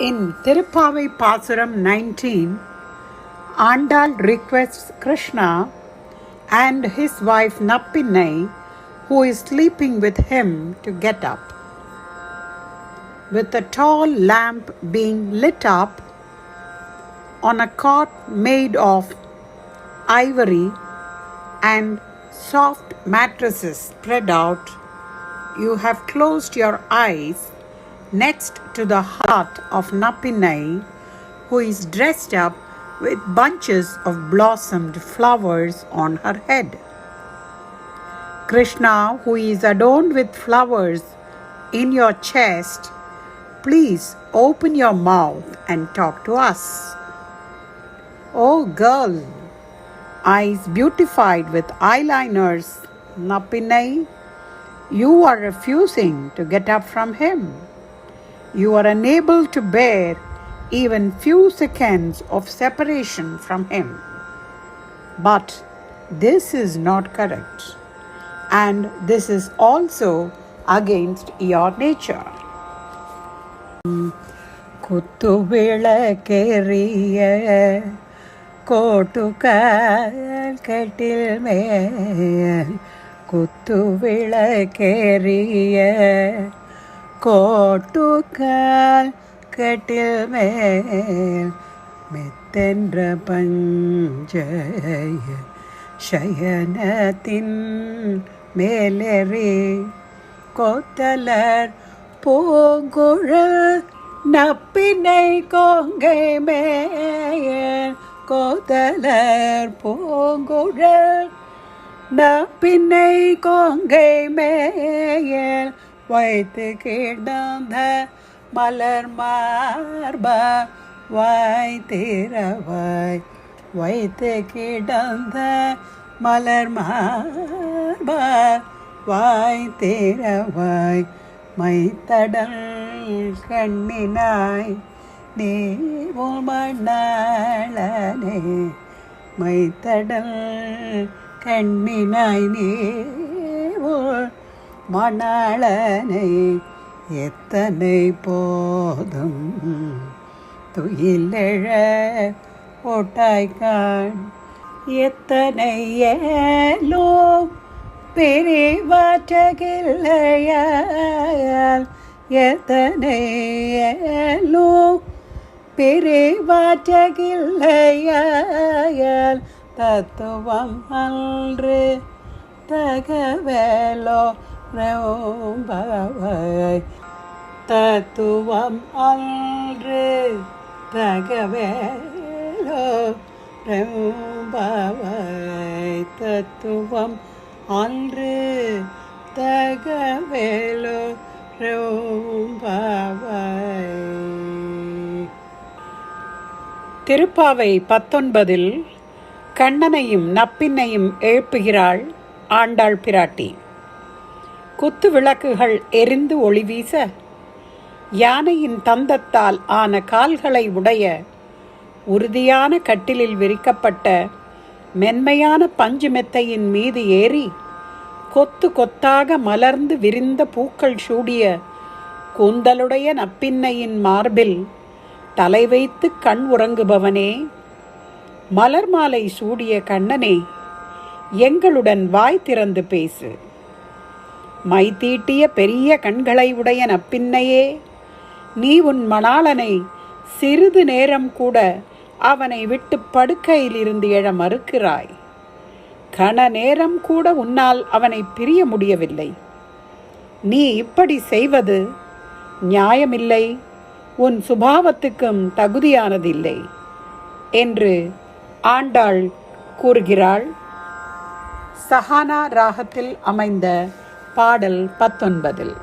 In Tirupavai Pasuram 19, Andal requests Krishna and his wife Nappinai, who is sleeping with him, to get up. With a tall lamp being lit up on a cot made of ivory and soft mattresses spread out, you have closed your eyes next to the heart of Napinai, who is dressed up with bunches of blossomed flowers on her head. Krishna, who is adorned with flowers in your chest, please open your mouth and talk to us. Oh, girl, eyes beautified with eyeliners, Napinai, you are refusing to get up from him You are unable to bear even few seconds of separation from him. But this is not correct. And this is also against your nature. കുത്തുവിളക്കേറിയ Kottukal കെട്ടിൽ മേൽ കുത്തുവിളക്കേറിയ കോട്ടുകാൽ കെട്ടിൽ മേൽ മെത്തൻറ പഞ്ചയ ശയനത്തിൻ മേലേറി കോത്തലർ പൂങ്കുഴ நப்பினை கோங்கை மேயன் கோதலர் பூங்குழல் நப்பினை கோங்கை மேயன் வைத்து கிடந்த மலர் மார்ப வாய்த்திரவாய் திறவாய் வைத்து கிடந்த மலர் மார்ப வாய்த்திரவாய் மைத்தடல் கண்ணினாய் நீ மணாளனே மைத்தடல் கண்ணினாய் நீ மணாளனை எத்தனை போதும் துயிலெழ ஓட்டாய்கான். எத்தனை ஏலோ பிரிவாற்றகில்லையால் எத்தனை ஏலோ பிரிவாற்றகில்லையால் தத்துவம் அன்று தகவலோ ரவும்பவை தத்துவம் அன்று தகவலோ. ரவும்பவை தத்துவம் அன்று தகவேலோ. ரவும்பவை திருப்பாவை பத்தொன்பதில் கண்ணனையும் நப்பின்னையும் எழுப்புகிறாள் ஆண்டாள் பிராட்டி. குத்து விளக்குகள் எரிந்து ஒளி வீச யானையின் தந்தத்தால் ஆன கால்களை உடைய உறுதியான கட்டிலில் விரிக்கப்பட்ட மென்மையான பஞ்சு மெத்தையின் மீது ஏறி கொத்து கொத்தாக மலர்ந்து விரிந்த பூக்கள் சூடிய கூந்தலுடைய நப்பின்னையின் மார்பில் தலை வைத்து கண் உறங்குபவனே மலர் மாலை சூடிய கண்ணனே எங்களுடன் வாய் திறந்து பேசு. மை தீட்டிய பெரிய கண்களை உடைய நப்பின்னையே நீ உன் மணாளனை சிறிது நேரம் கூட அவனை விட்டு படுக்கையிலிருந்து எழ மறுக்கிறாய். கண நேரம் கூட உன்னால் அவனை பிரிய முடியவில்லை. நீ இப்படி செய்வது நியாயமில்லை. உன் சுபாவத்துக்கும் தகுதியானதில்லை என்று ஆண்டாள் கூறுகிறாள். சஹானா ராகத்தில் அமைந்த பாடல் பத்தொன்பதில்.